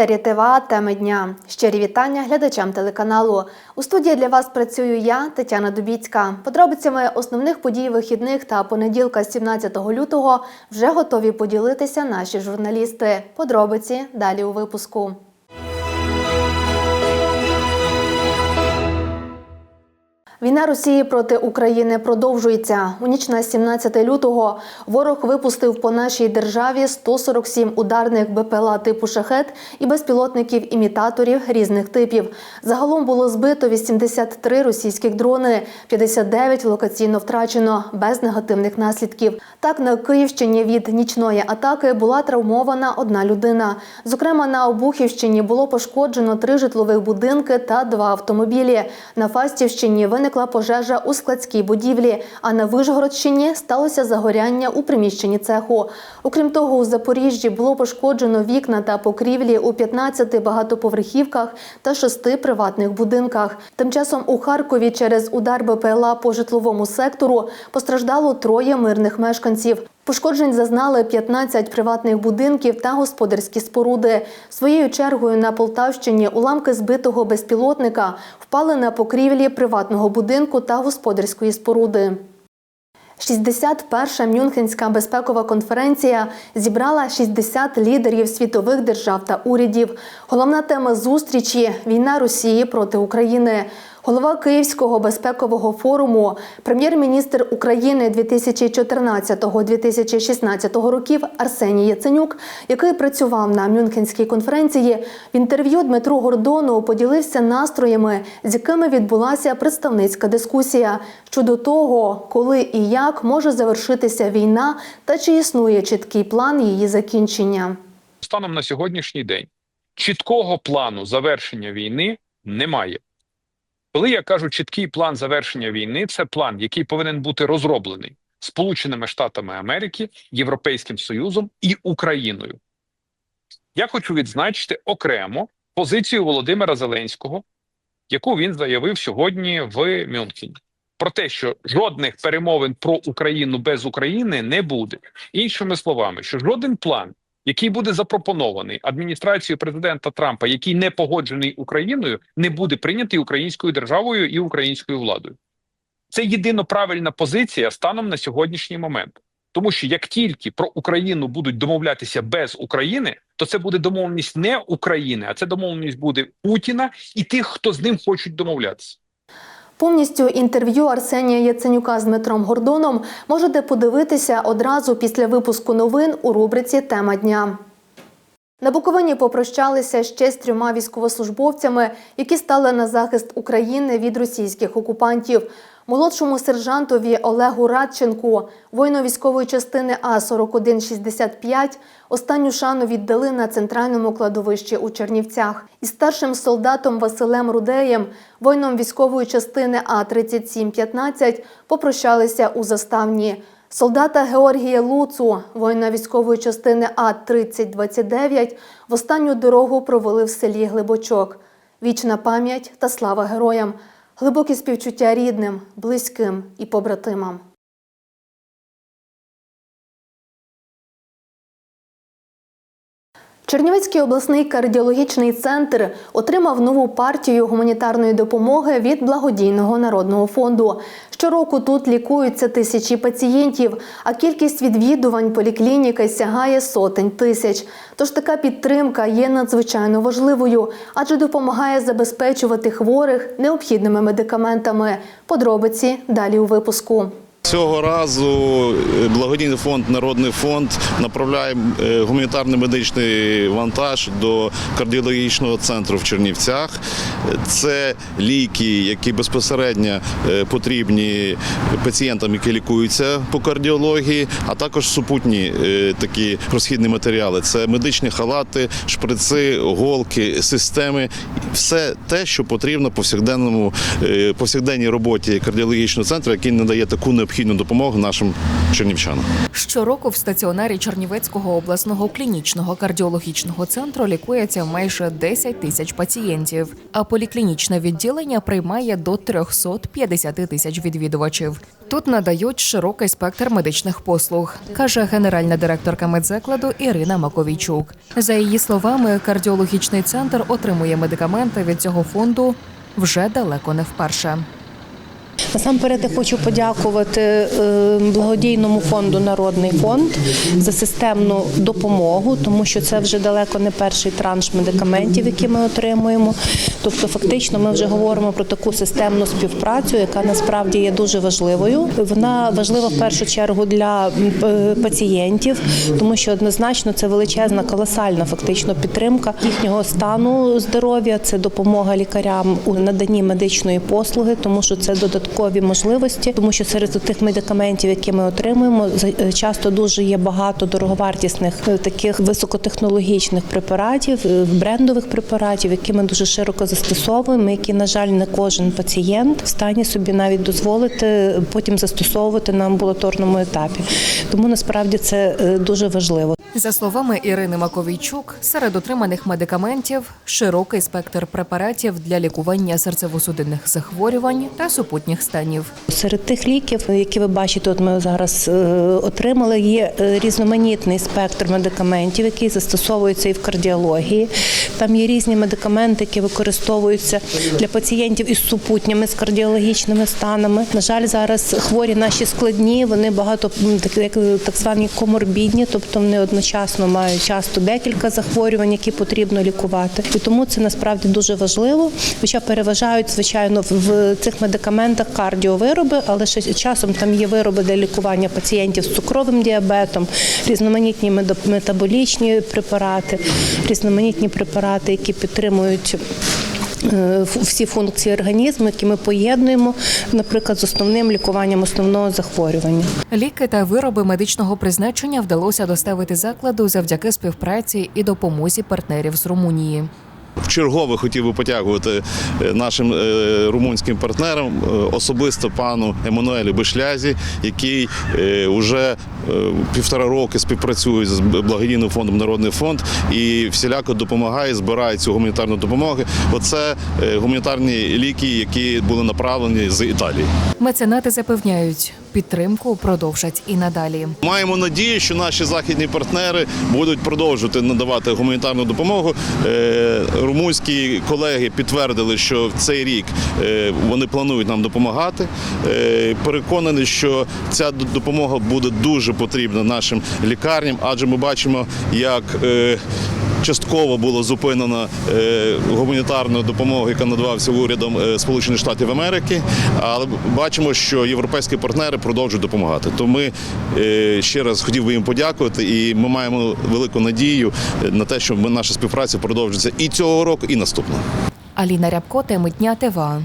етері ТВА теми дня. Щирі вітання глядачам телеканалу. У студії для вас працюю я, Тетяна Дубіцька. Подробицями основних подій вихідних та понеділка, 17 лютого, вже готові поділитися наші журналісти. Подробиці далі у випуску. Війна Росії проти України продовжується. У ніч на 17 лютого ворог випустив по нашій державі 147 ударних БПЛА типу шахет і безпілотників-імітаторів різних типів. Загалом було збито 83 російських дрони, 59 локаційно втрачено без негативних наслідків. Так на Київщині від нічної атаки була травмована одна людина. Зокрема, на Обухівщині було пошкоджено три житлових будинки та два автомобілі. На Фастівщині виникла пожежа у складській будівлі, а на Вишгородщині сталося загоряння у приміщенні цеху. Окрім того, у Запоріжжі було пошкоджено вікна та покрівлі у 15 багатоповерхівках та 6 приватних будинках. Тим часом у Харкові через удар БПЛА по житловому сектору постраждало троє мирних мешканців. Пошкоджень зазнали 15 приватних будинків та господарські споруди. Своєю чергою на Полтавщині уламки збитого безпілотника впали на покрівлі приватного будинку та господарської споруди. 61-ша Мюнхенська безпекова конференція зібрала 60 лідерів світових держав та урядів. Головна тема зустрічі війна Росії проти України. Голова Київського безпекового форуму, прем'єр-міністр України 2014-2016 років Арсеній Яценюк, який працював на Мюнхенській конференції, в інтерв'ю Дмитру Гордону поділився настроями, з якими відбулася представницька дискусія щодо того, коли і як може завершитися війна та чи існує чіткий план її закінчення. станом на сьогоднішній день чіткого плану завершення війни немає. Коли я кажу чіткий план завершення війни, це план, який повинен бути розроблений Сполученими Штатами Америки, Європейським Союзом і Україною. Я хочу відзначити окремо позицію Володимира Зеленського, яку він заявив сьогодні в Мюнхені. Про те, що жодних перемовин про Україну без України не буде. Іншими словами, що жоден план, який буде запропонований адміністрацією президента Трампа, який не погоджений Україною, не буде прийнятий українською державою і українською владою. Це єдино правильна позиція станом на сьогоднішній момент. Тому що як тільки про Україну будуть домовлятися без України, то це буде домовленість не України, а це домовленість буде Путіна і тих, хто з ним хочуть домовлятися. Повністю інтерв'ю Арсенія Яценюка з Дмитром Гордоном можете подивитися одразу після випуску новин у рубриці Тема дня. На Буковині попрощалися ще з трьома військовослужбовцями, які стали на захист України від російських окупантів. Молодшому сержантові Олегу Радченку, воїну військової частини А 4165 останню шану віддали на центральному кладовищі у Чернівцях. Із старшим солдатом Василем Рудеєм, воїном військової частини А 3715 попрощалися у заставні. Солдата Георгія Луцу, воїна військової частини А 3029 в останню дорогу провели в селі Глибочок. Вічна пам'ять та слава героям, глибокі співчуття рідним, близьким і побратимам. Чернівецький обласний кардіологічний центр отримав нову партію гуманітарної допомоги від благодійного народного фонду. Щороку тут лікуються тисячі пацієнтів, а кількість відвідувань поліклініки сягає сотень тисяч. Тож така підтримка є надзвичайно важливою, адже допомагає забезпечувати хворих необхідними медикаментами. Подробиці далі у випуску. Цього разу е, благодійний фонд Народний фонд направляє е, гуманітарний медичний вантаж до кардіологічного центру в Чернівцях. Це ліки, які безпосередньо е, потрібні пацієнтам, які лікуються по кардіології, а також супутні такі розхідні матеріали. Це медичні халати, шприци, голки, системи, все те, що потрібно повсякденному повсякденній роботі кардіологічного центру, який надає таку необхідність необхідну допомогу нашим чернівчанам. Щороку в стаціонарі Чернівецького обласного клінічного кардіологічного центру лікується майже 10 тисяч пацієнтів, а поліклінічне відділення приймає до 350 тисяч відвідувачів. Тут надають широкий спектр медичних послуг, каже генеральна директорка медзакладу Ірина Маковійчук. За її словами, кардіологічний центр отримує медикаменти від цього фонду вже далеко не вперше. Насамперед я хочу подякувати е, благодійному фонду Народний фонд за системну допомогу, тому що це вже далеко не перший транш медикаментів, які ми отримуємо. Тобто, фактично, ми вже говоримо про таку системну співпрацю, яка насправді є дуже важливою. Вона важлива в першу чергу для е, пацієнтів, тому що однозначно це величезна, колосальна фактично підтримка їхнього стану здоров'я, це допомога лікарям у наданні медичної послуги, тому що це додаткові можливості, тому що серед тих медикаментів, які ми отримуємо, е, часто дуже є багато дороговартісних е, таких високотехнологічних препаратів, е, брендових препаратів, які ми дуже широко застосовуємо, які, на жаль, не кожен пацієнт в стані собі навіть дозволити потім застосовувати на амбулаторному етапі. Тому насправді це дуже важливо. За словами Ірини Маковійчук, серед отриманих медикаментів широкий спектр препаратів для лікування серцево-судинних захворювань та супутніх станів. Серед тих ліків, які ви бачите, от ми зараз е, отримали, є е, різноманітний спектр медикаментів, які застосовуються і в кардіології. Там є різні медикаменти, які використовуються для пацієнтів із супутніми з кардіологічними станами. На жаль, зараз хворі наші складні, вони багато так, звані коморбідні, тобто вони одночасно мають часто декілька захворювань, які потрібно лікувати. І тому це насправді дуже важливо. Хоча переважають, звичайно, в цих медикаментах кардіовироби, але ще часом там є вироби для лікування пацієнтів з цукровим діабетом, різноманітні метаболічні препарати, різноманітні препарати, які підтримують. е, Всі функції організму, які ми поєднуємо, наприклад, з основним лікуванням основного захворювання. Ліки та вироби медичного призначення вдалося доставити закладу завдяки співпраці і допомозі партнерів з Румунії. Вчергове хотів би подякувати е, нашим е, румунським партнерам, е, особисто пану Еммануелю Бешлязі, який вже півтора роки співпрацює з благодійним фондом Народний фонд і всіляко допомагає, збирає цю гуманітарну допомогу. Оце гуманітарні ліки, які були направлені з Італії. Меценати запевняють, підтримку продовжать і надалі. Маємо надію, що наші західні партнери будуть продовжувати надавати гуманітарну допомогу. Е, Румунські колеги підтвердили, що в цей рік е, вони планують нам допомагати. Е, Переконані, що ця допомога буде дуже потрібна нашим лікарням, адже ми бачимо, як Частково було зупинено е, гуманітарну допомогу, яка надавався урядом е, Сполучених Штатів Америки. Але бачимо, що європейські партнери продовжують допомагати. То ми е, ще раз хотів би їм подякувати, і ми маємо велику надію на те, що наша співпраця продовжиться і цього року, і наступного. Аліна Рябко, теми дня ТВА.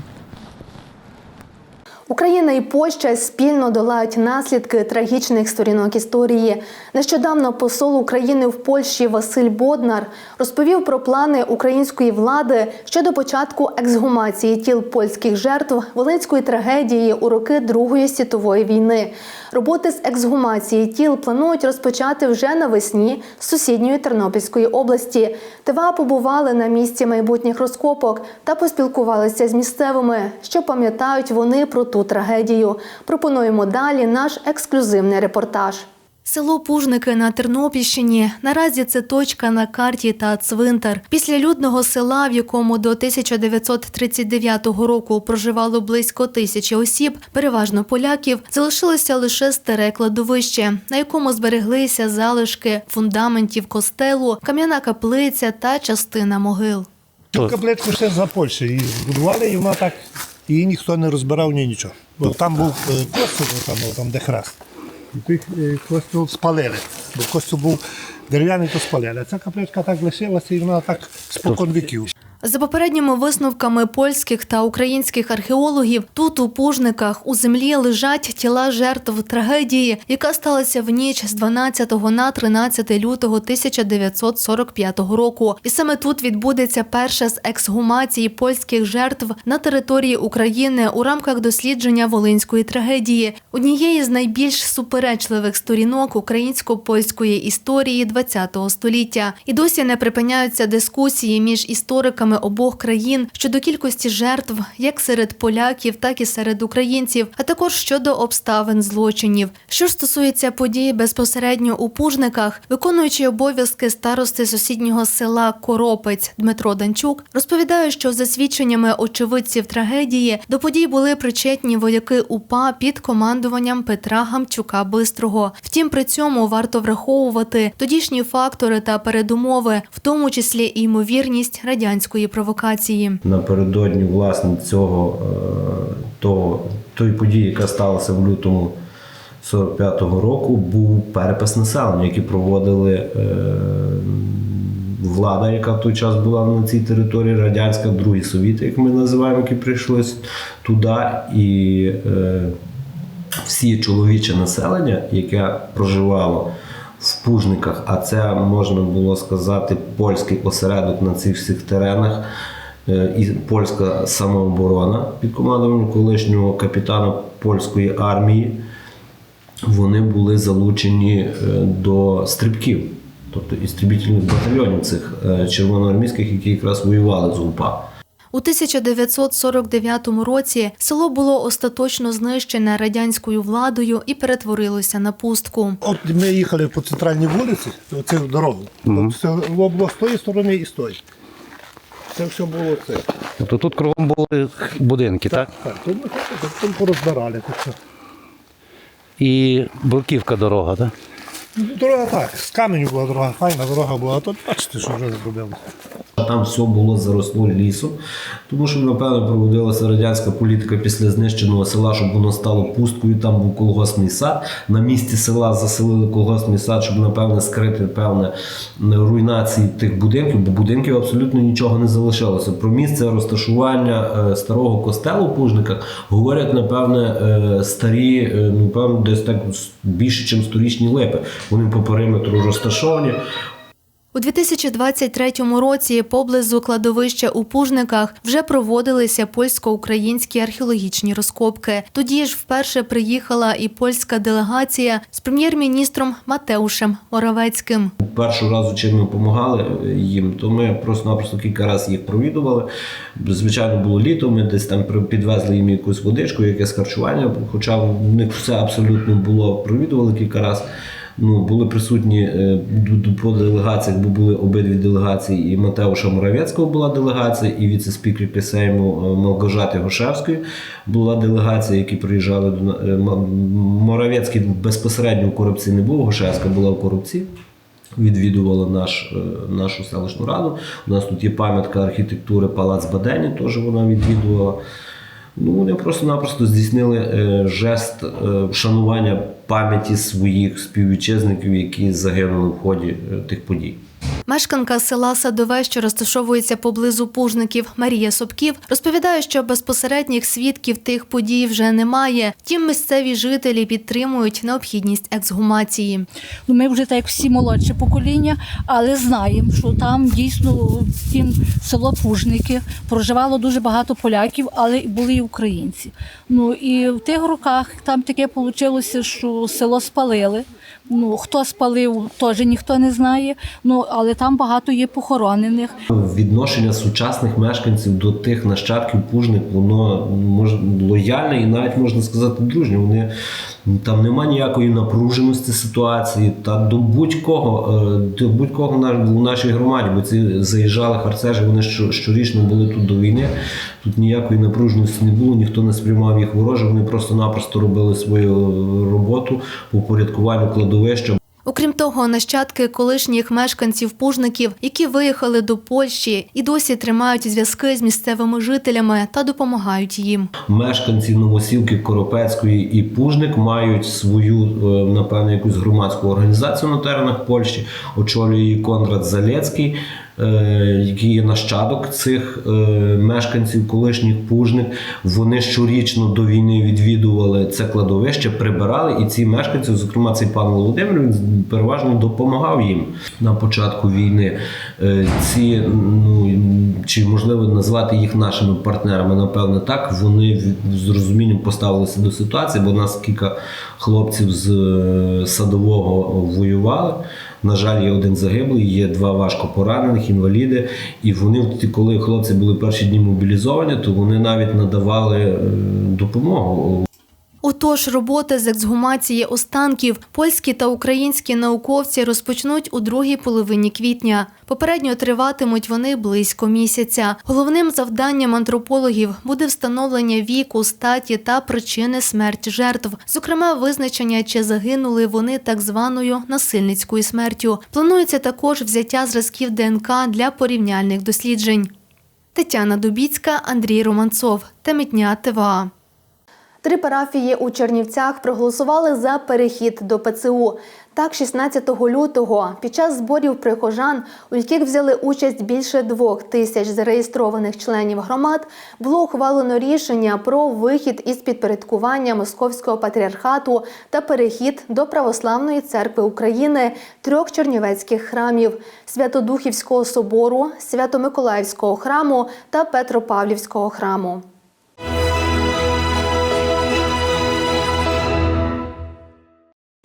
Україна і Польща спільно долають наслідки трагічних сторінок історії. Нещодавно посол України в Польщі Василь Боднар розповів про плани української влади щодо початку ексгумації тіл польських жертв Волинської трагедії у роки Другої світової війни. Роботи з ексгумації тіл планують розпочати вже навесні з сусідньої Тернопільської області. ТВА побували на місці майбутніх розкопок та поспілкувалися з місцевими, що пам'ятають вони про ту трагедію. Пропонуємо далі наш ексклюзивний репортаж. Село Пужники на Тернопільщині наразі це точка на карті та цвинтар. Після людного села, в якому до 1939 року проживало близько тисячі осіб, переважно поляків, залишилося лише старе кладовище, на якому збереглися залишки фундаментів костелу, кам'яна каплиця та частина могил. Цю капличку ще за Польщі її будували, і вона так, її ніхто не розбирав ні нічого. Бо там був е, костюм, там, там де хрест. І той е, костюм спалили. Бо костюм був дерев'яний, то спалили. А ця капличка так лишилася і вона так спокон віків. За попередніми висновками польських та українських археологів, тут у пужниках у землі лежать тіла жертв трагедії, яка сталася в ніч з 12 на 13 лютого 1945 року. І саме тут відбудеться перша з ексгумацій польських жертв на території України у рамках дослідження волинської трагедії, однієї з найбільш суперечливих сторінок українсько-польської історії ХХ століття. І досі не припиняються дискусії між істориками обох країн щодо кількості жертв, як серед поляків, так і серед українців, а також щодо обставин злочинів. Що стосується подій безпосередньо у Пужниках, виконуючий обов'язки старости сусіднього села Коропець Дмитро Данчук розповідає, що за свідченнями очевидців трагедії до подій були причетні вояки УПА під командуванням Петра Гамчука Бистрого. Втім, при цьому варто враховувати тодішні фактори та передумови, в тому числі і ймовірність радянської провокації. напередодні власне цього е, того, тої події, яка сталася в лютому 45-го року, був перепис населення, який проводили е, влада, яка в той час була на цій території, радянська, другі совіти, як ми називаємо, які прийшли туди. І е, всі чоловіче населення, яке проживало в Пужниках, а це можна було сказати польський осередок на цих всіх теренах. е, І польська самооборона під командуванням колишнього капітана польської армії, вони були залучені е, до стрибків, тобто істрібітельних батальйонів цих е, червоноармійських, які якраз воювали з УПА. У 1949 році село було остаточно знищене радянською владою і перетворилося на пустку. От ми їхали по центральній вулиці, оцю дорогу. От село було з тої сторони і з тої. Це все було це. Тобто тут кругом були будинки, так? Так, тут ми там порозбирали. Тут все. І Бурківка дорога, так? Дорога так, з каменю була дорога, файна дорога була, а тут бачите, що вже зробили. Там все було заросло лісом, тому що, напевно, проводилася радянська політика після знищеного села, щоб воно стало пусткою. Там був колгоспний сад. На місці села заселили колгоспний сад, щоб, напевне, скрити певне руйнації тих будинків, бо будинків абсолютно нічого не залишилося. Про місце розташування е, старого костелу в Пужниках говорять, напевне, е, старі, е, ну, певно, десь так більше, ніж сторічні липи. Вони по периметру розташовані. У 2023 році поблизу кладовища у Пужниках вже проводилися польсько-українські археологічні розкопки. Тоді ж вперше приїхала і польська делегація з прем'єр-міністром Матеушем Моравецьким. Першого разу, чим ми допомагали їм, то ми просто-напросто кілька разів їх провідували. Звичайно, було літо, ми десь там підвезли їм якусь водичку, якесь харчування, хоча в них все абсолютно було, провідували кілька разів. Ну, були присутні е, по делегаціях, бо були обидві делегації. І Матеуша Моравецького була делегація, і віце-спікерки Сейму е, Малгожати Гошевської була делегація, які приїжджали до е, Моравецький безпосередньо в корупції не був, Гошевська була в корупції відвідувала наш, нашу селищну раду. У нас тут є пам'ятка архітектури Палац Бадені, теж вона відвідувала. Ну, вони просто-напросто здійснили е, жест е, вшанування пам'яті своїх співвітчизників, які загинули в ході е, тих подій. Мешканка села Садове, що розташовується поблизу Пужників, Марія Собків, розповідає, що безпосередніх свідків тих подій вже немає. Втім, місцеві жителі підтримують необхідність ексгумації. Ну, ми вже так всі молодше покоління, але знаємо, що там дійсно тім село Пужники проживало дуже багато поляків, але були і українці. Ну і в тих роках там таке вийшло, що село спалили. Ну хто спалив, теж ніхто не знає. Ну але там багато є похоронених. Відношення сучасних мешканців до тих нащадків пужник, воно може лояльне і навіть можна сказати дружнє. Вони там нема ніякої напруженості ситуації та до будь-кого, е, до будь-кого у нашій громаді, бо ці заїжджали харцежі, вони що- щорічно були тут до війни. Тут ніякої напруженості не було, ніхто не сприймав їх вороже. Вони просто-напросто робили свою роботу по упорядкуванню кладовища. Окрім того, нащадки колишніх мешканців Пужників, які виїхали до Польщі і досі тримають зв'язки з місцевими жителями та допомагають їм. Мешканці Новосілки, Коропецької і Пужник мають свою, е, напевно, якусь громадську організацію на теренах Польщі. Очолює її Конрад Залецький. Е, який є нащадок цих е, мешканців колишніх пужник. Вони щорічно до війни відвідували це кладовище, прибирали, і ці мешканці, зокрема цей пан Володимир, він переважно допомагав їм на початку війни. Е, Ці ну чи можливо назвати їх нашими партнерами, напевне, так вони з розумінням поставилися до ситуації, бо у нас кілька хлопців з садового воювали. На жаль, є один загиблий, є два важко поранених, інваліди. І вони, коли хлопці були перші дні мобілізовані, то вони навіть надавали е, допомогу. Отож, роботи з ексгумації останків польські та українські науковці розпочнуть у другій половині квітня. Попередньо триватимуть вони близько місяця. Головним завданням антропологів буде встановлення віку, статі та причини смерті жертв, зокрема, визначення, чи загинули вони так званою насильницькою смертю. Планується також взяття зразків ДНК для порівняльних досліджень. Тетяна Дубіцька, Андрій Романцов. Темітня ТВА. Три парафії у Чернівцях проголосували за перехід до ПЦУ. Так, 16 лютого під час зборів прихожан, у яких взяли участь більше двох тисяч зареєстрованих членів громад, було ухвалено рішення про вихід із підпорядкування Московського патріархату та перехід до Православної церкви України трьох чернівецьких храмів Святодухівського собору, Свято-Миколаївського храму та Петропавлівського храму.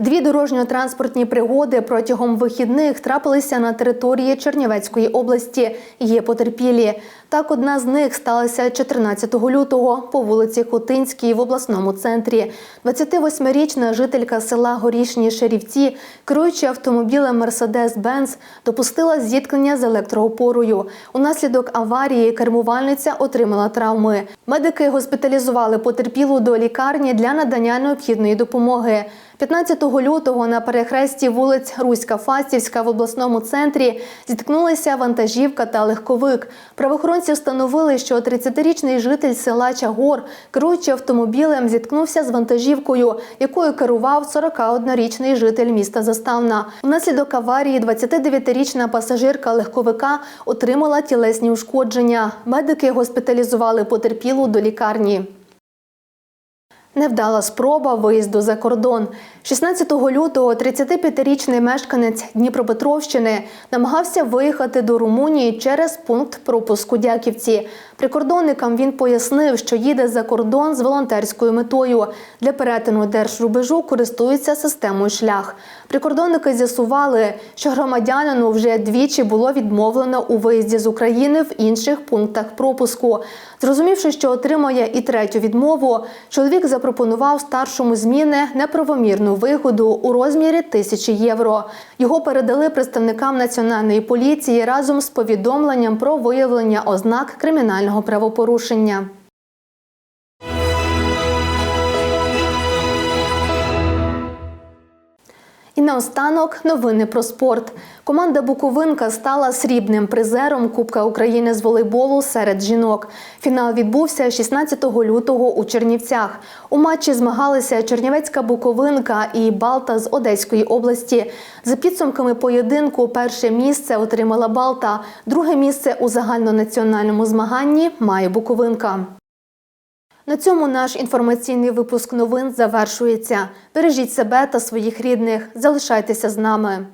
Дві дорожньо-транспортні пригоди протягом вихідних трапилися на території Чернівецької області. Є потерпілі. Так, одна з них сталася 14 лютого по вулиці Хотинській в обласному центрі. 28-річна жителька села Горішні Шерівці, керуючи автомобілем Mercedes-Benz, допустила зіткнення з електроопорою. Унаслідок аварії кермувальниця отримала травми. Медики госпіталізували потерпілу до лікарні для надання необхідної допомоги. 15 лютого на перехресті вулиць Руська Фастівська в обласному центрі зіткнулися вантажівка та легковик. Правоохоронці встановили, що 30-річний житель села Чагор, керуючи автомобілем, зіткнувся з вантажівкою, якою керував 41-річний житель міста Заставна. Внаслідок аварії 29-річна пасажирка легковика отримала тілесні ушкодження. Медики госпіталізували потерпілу до лікарні. Невдала спроба виїзду за кордон. 16 лютого 35-річний мешканець Дніпропетровщини намагався виїхати до Румунії через пункт пропуску Дяківці. Прикордонникам він пояснив, що їде за кордон з волонтерською метою. Для перетину держрубежу користується системою шлях. Прикордонники з'ясували, що громадянину вже двічі було відмовлено у виїзді з України в інших пунктах пропуску. Зрозумівши, що отримає і третю відмову, чоловік запропонував старшому зміни неправомірну вигоду у розмірі тисячі євро. Його передали представникам національної поліції разом з повідомленням про виявлення ознак кримінального правопорушення. І наостанок новини про спорт. Команда Буковинка стала срібним призером Кубка України з волейболу серед жінок. Фінал відбувся 16 лютого у Чернівцях. У матчі змагалися Чернівецька Буковинка і Балта з Одеської області. За підсумками поєдинку, перше місце отримала Балта, друге місце у загальнонаціональному змаганні має Буковинка. На цьому наш інформаційний випуск новин завершується. Бережіть себе та своїх рідних. Залишайтеся з нами.